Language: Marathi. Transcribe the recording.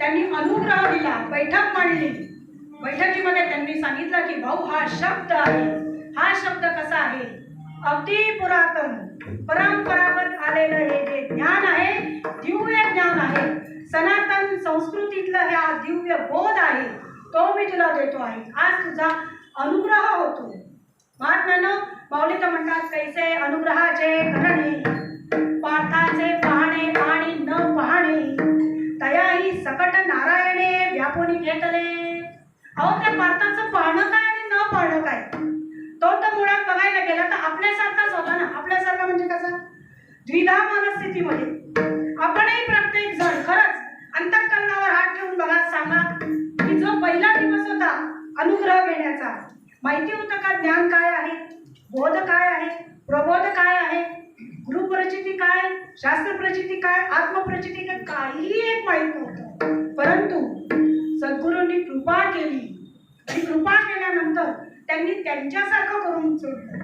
त्यांनी अनुग्रह दिला बैठक मांडली. बैठकीमध्ये त्यांनी सांगितलं की भाऊ हा शब्द आहे. हा शब्द कसा आहे? अगदी पुरातन परंपरागत आलेलं हे जे ज्ञान आहे दिव्य ज्ञान आहे. सनातन संस्कृतीतलं हे हा दिव्य बोध आहे. तो मी तुला देतो आहे. आज तुझा अनुग्रह होतो. महात्म्यानं माऊली तर म्हणतात कैसे अनुग्रहाचे करणे कोणी व्यापुनी घेतले? अहो त्या भारताचं पाहणं काय आणि न पाहणं काय? तो तर मुळात बघायला गेला तर आपल्यासारखाच होता ना. आपल्यासारखा म्हणजे कसा? द्विधा मनस्थितीमध्ये. आपणही प्रत्येक जण खरंच अंतकरणावर हात ठेवून बघा सांगा की जो पहिला दिवस होता अनुग्रह घेण्याचा माहिती होतं का ज्ञान काय आहे? बोध काय आहे? प्रबोध काय आहे? गुरुप्रचिती काय? शास्त्र प्रचिती काय? आत्मप्रचिती काय? काही कृपा केली. आणि कृपा केल्यानंतर त्यांनी त्यांच्यासारखं करून सोडलं